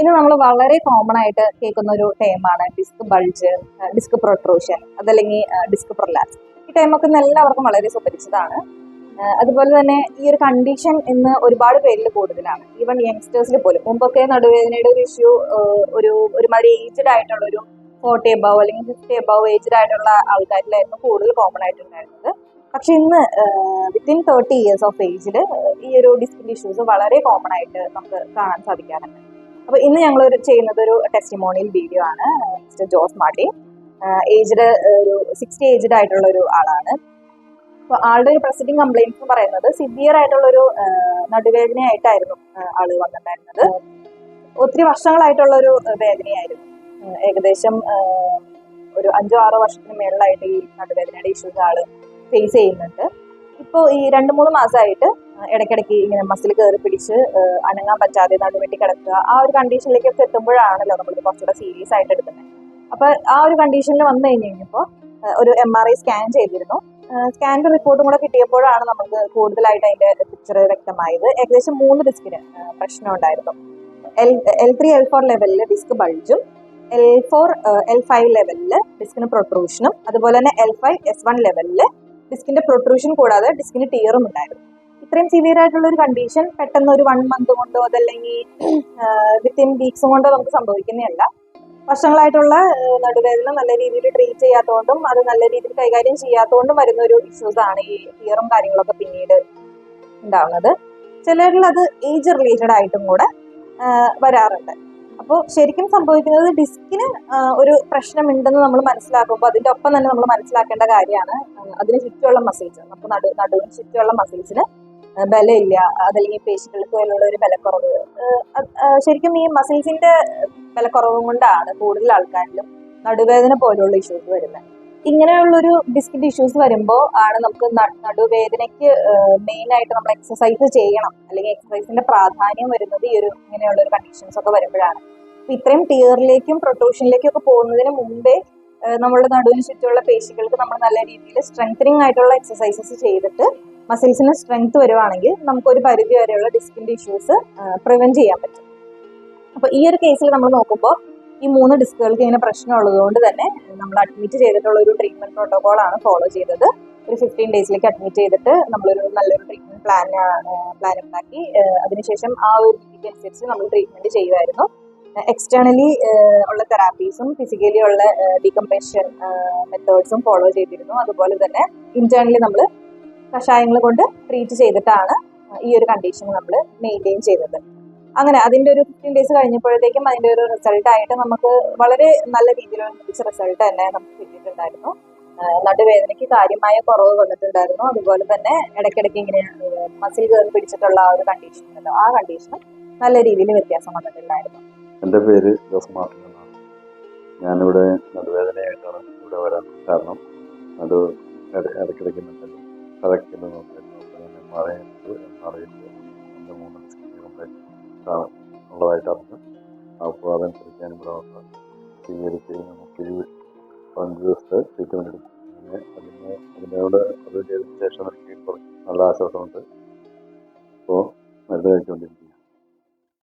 ഇന്ന് നമ്മൾ വളരെ കോമൺ ആയിട്ട് കേൾക്കുന്ന ഒരു ടൈമാണ് ഡിസ്ക് ബൾജ് ഡിസ്ക് പ്രൊട്രൂഷൻ അതല്ലെങ്കിൽ ഡിസ്ക് പ്രൊലാപ്സ് ഈ ടൈമൊക്കെ എല്ലാവർക്കും വളരെ സുപരിചിതമാണ്. അതുപോലെ തന്നെ ഈ ഒരു കണ്ടീഷൻ ഇന്ന് ഒരുപാട് പേരിൽ കൂടുതലാണ്. ഈവൻ യങ്സ്റ്റേഴ്സിൽ പോലും. മുമ്പൊക്കെ നടുവേദനയുടെ ഒരു ഇഷ്യൂ ഒരു ഒരുമാതിരി ഏജ്ഡ് ആയിട്ടുള്ള ഒരു ഫോർട്ടി എബവ് അല്ലെങ്കിൽ ഫിഫ്റ്റി എബവ് ഏജ്ഡ് ആയിട്ടുള്ള ആൾക്കാരിലായിരുന്നു കൂടുതൽ കോമൺ ആയിട്ടുണ്ടായിരുന്നത്. പക്ഷെ ഇന്ന് വിത്തിൻ തേർട്ടി ഇയേഴ്സ് ഓഫ് ഏജിൽ ഈ ഒരു ഡിസ്കിൻ ഇഷ്യൂസ് വളരെ കോമൺ ആയിട്ട് നമുക്ക് കാണാൻ സാധിക്കാറുണ്ട്. അപ്പൊ ഇന്ന് ഞങ്ങൾ ഒരു ചെയ്യുന്നത് ഒരു ടെസ്റ്റിമോണിയൽ വീഡിയോ ആണ് മിസ്റ്റർ ജോസ് മാർട്ടിൻ ഏജ്ഡ് ഒരു സിക്സ്റ്റി ഏജ്ഡ് ആയിട്ടുള്ള ഒരു ആളാണ്. അപ്പൊ ആളുടെ ഒരു പ്രസിഡിങ് കംപ്ലൈൻസ് എന്ന് പറയുന്നത് സിവിയർ ആയിട്ടുള്ള ഒരു നടുവേദനയായിട്ടായിരുന്നു ആൾ വന്നിട്ടുണ്ടായിരുന്നത്. ഒത്തിരി വർഷങ്ങളായിട്ടുള്ള ഒരു വേദനയായിരുന്നു ഏകദേശം ഒരു അഞ്ചോ ആറോ വർഷത്തിന് മേളിലായിട്ട് ഈ നടുവേദനയുടെ ഇഷ്യൂസ് ആൾ ഫേസ് ചെയ്യുന്നുണ്ട്. ഇപ്പോൾ ഈ രണ്ട് മൂന്ന് മാസമായിട്ട് ഇടയ്ക്കിടയ്ക്ക് ഇങ്ങനെ മസിൽ കയറി പിടിച്ച് അനങ്ങാൻ പറ്റാതെ നടുവെട്ടി കിടക്കുക. ആ ഒരു കണ്ടീഷനിലേക്കൊക്കെ എത്തുമ്പോഴാണല്ലോ നമ്മൾ കുറച്ചുകൂടെ സീരിയസ് ആയിട്ട് എടുക്കുന്നത് അപ്പൊ ആ ഒരു കണ്ടീഷനിൽ വന്നു കഴിഞ്ഞ് കഴിഞ്ഞപ്പോൾ ഒരു എം ആർ ഐ സ്കാൻ ചെയ്തിരുന്നു. സ്കാനിന്റെ റിപ്പോർട്ടും കൂടെ കിട്ടിയപ്പോഴാണ് നമുക്ക് കൂടുതലായിട്ട് അതിന്റെ പിക്ചർ വ്യക്തമായത്. ഏകദേശം മൂന്ന് ഡിസ്കിന് പ്രശ്നം ഉണ്ടായിരുന്നു. L L three L four ലെവലിൽ ഡിസ്ക് ബൾജും എൽ ഫോർ എൽ ഫൈവ് ലെവലിൽ ഡിസ്കിന് പ്രൊട്രൂഷനും അതുപോലെ തന്നെ എൽ ഫൈവ് എസ് വൺ ലെവലിൽ ഡിസ്കിന്റെ പ്രൊട്രൂഷൻ കൂടാതെ ഡിസ്കിന് ടിയറും ഉണ്ടായിരുന്നു. ഇത്രയും സിവിയർ ആയിട്ടുള്ള ഒരു കണ്ടീഷൻ പെട്ടെന്ന് ഒരു വൺ മന്ത് കൊണ്ടോ അതല്ലെങ്കിൽ വിത്തിൻ വീക്സ് കൊണ്ടോ നമുക്ക് സംഭവിക്കുന്നതല്ല. വർഷങ്ങളായിട്ടുള്ള നടുവേദന നല്ല രീതിയിൽ ട്രീറ്റ് ചെയ്യാത്തതുകൊണ്ടും അത് നല്ല രീതിയിൽ കൈകാര്യം ചെയ്യാത്തതുകൊണ്ടും വരുന്ന ഒരു ഇഷ്യൂസ് ആണ് ഈ ഫിയറും കാര്യങ്ങളൊക്കെ പിന്നീട് ഉണ്ടാവുന്നത്. ചിലരിൽ അത് ഏജ് റിലേറ്റഡ് ആയിട്ടും കൂടെ വരാറുണ്ട്. അപ്പോൾ ശരിക്കും സംഭവിക്കുന്നത് ഡിസ്കിന് ഒരു പ്രശ്നമുണ്ടെന്ന് നമ്മൾ മനസ്സിലാക്കുമ്പോൾ അതിന്റെ ഒപ്പം തന്നെ നമ്മൾ മനസ്സിലാക്കേണ്ട കാര്യമാണ് അതിന് ചുറ്റുമുള്ള മസിൽസ് അപ്പോൾ നടു നടുവിന് ചുറ്റുമുള്ള മസിൽസിന് ബലമില്ല അതല്ലെങ്കിൽ പേശികൾക്ക് പോലുള്ള ഒരു ബലക്കുറവ്. ശരിക്കും ഈ മസിൽസിന്റെ ബലക്കുറവും കൊണ്ടാണ് കൂടുതൽ ആൾക്കാരിലും നടുവേദന പോലുള്ള ഇഷ്യൂസ് വരുന്നത്. ഇങ്ങനെയുള്ള ഒരു ഡിസ്കിന്റെ ഇഷ്യൂസ് വരുമ്പോൾ ആണ് നമുക്ക് നടുവേദനയ്ക്ക് മെയിൻ ആയിട്ട് നമ്മൾ എക്സസൈസ് ചെയ്യണം. അല്ലെങ്കിൽ എക്സസൈസിന്റെ പ്രാധാന്യം വരുന്നത് ഈ ഒരു ഇങ്ങനെയുള്ള ഒരു കണ്ടീഷൻസ് ഒക്കെ വരുമ്പോഴാണ്. അപ്പൊ ഇത്രയും ടിയറിലേക്കും പ്രൊട്ടൂഷനിലേക്കും ഒക്കെ പോകുന്നതിന് മുമ്പേ നമ്മളുടെ നടുവിന് ചുറ്റുമുള്ള പേശികൾക്ക് നമ്മൾ നല്ല രീതിയിൽ സ്ട്രെങ്തനിങ് ആയിട്ടുള്ള എക്സസൈസസ് ചെയ്തിട്ട് മസിൽസിന് സ്ട്രെങ്ത് വരുവാണെങ്കിൽ നമുക്ക് ഒരു പരിധി വരെയുള്ള ഡിസ്കിന്റെ ഇഷ്യൂസ് പ്രിവെന്റ് ചെയ്യാൻ പറ്റും. അപ്പോൾ ഈ ഒരു കേസിൽ നമ്മൾ നോക്കുമ്പോൾ ഈ മൂന്ന് ഡിസ്കുകൾക്ക് ഇങ്ങനെ പ്രശ്നമുള്ളത് കൊണ്ട് തന്നെ നമ്മൾ അഡ്മിറ്റ് ചെയ്തിട്ടുള്ള ഒരു ട്രീറ്റ്മെന്റ് പ്രോട്ടോകോൾ ആണ് ഫോളോ ചെയ്തത്. ഒരു ഫിഫ്റ്റീൻ ഡേയ്സിലേക്ക് അഡ്മിറ്റ് ചെയ്തിട്ട് നമ്മളൊരു നല്ലൊരു ട്രീറ്റ്മെന്റ് പ്ലാൻ പ്ലാൻ ഉണ്ടാക്കി അതിനുശേഷം ആ ഒരു രീതിക്ക് അനുസരിച്ച് നമ്മൾ ട്രീറ്റ്മെന്റ് ചെയ്യുമായിരുന്നു. എക്സ്റ്റേണലി ഉള്ള തെറാപ്പീസും ഫിസിക്കലി ഉള്ള ഡീകംപ്രഷൻ മെത്തേഡ്സും ഫോളോ ചെയ്തിരുന്നു. അതുപോലെ തന്നെ ഇന്റേണലി നമ്മൾ കഷായങ്ങൾ കൊണ്ട് ട്രീറ്റ് ചെയ്തിട്ടാണ് ഈ ഒരു കണ്ടീഷൻ നമ്മൾ മെയിന്റെയിൻ ചെയ്തത് അങ്ങനെ അതിന്റെ ഒരു ഫിഫ്റ്റീൻ ഡേയ്സ് കഴിഞ്ഞപ്പോഴത്തേക്കും അതിന്റെ ഒരു റിസൾട്ട് ആയിട്ട് നമുക്ക് വളരെ നല്ല രീതിയിലുള്ള മികച്ച റിസൾട്ട് തന്നെ നമുക്ക് കിട്ടിയിട്ടുണ്ടായിരുന്നു. നടുവേദനയ്ക്ക് കാര്യമായ കുറവ് വന്നിട്ടുണ്ടായിരുന്നു. അതുപോലെ തന്നെ ഇടയ്ക്കിടയ്ക്ക് ഇങ്ങനെ മസിൽ കയറി പിടിച്ചിട്ടുള്ള ആ ഒരു കണ്ടീഷൻ ഉണ്ടല്ലോ ആ കണ്ടീഷൻ നല്ല രീതിയിൽ വ്യത്യാസം വന്നിട്ടുണ്ടായിരുന്നു. എന്റെ പേര് ജോസ് മാർട്ടിൻ ഞാനിവിടെ നടുവേദനയായിട്ടാണ് ഇവിടെ വരാൻ കാരണം. അത് ഇടയ്ക്കിടയ്ക്ക് കലക്കുന്നത് നോക്കിയിരുന്നു അപ്പോൾ ഞാൻ മൂന്ന് ഡിസ്കിന്റെ കംപ്ലൈന്റ് അപ്പോൾ അതനുസരിച്ച് ഞാൻ ഇവിടെ വന്ന് സ്വീകരിച്ച് നമുക്ക് ഈ പതിനഞ്ച് ദിവസത്തെ ട്രീറ്റ്മെന്റ് എടുക്കും അങ്ങനെ അതിന് അതിനോട് അത് ചെയ്തതിന് ശേഷം എനിക്ക് കുറച്ച് നല്ല ആശ്വാസമുണ്ട്. അപ്പോൾ മരുന്ന് കഴിച്ചുകൊണ്ടിരിക്കുന്നു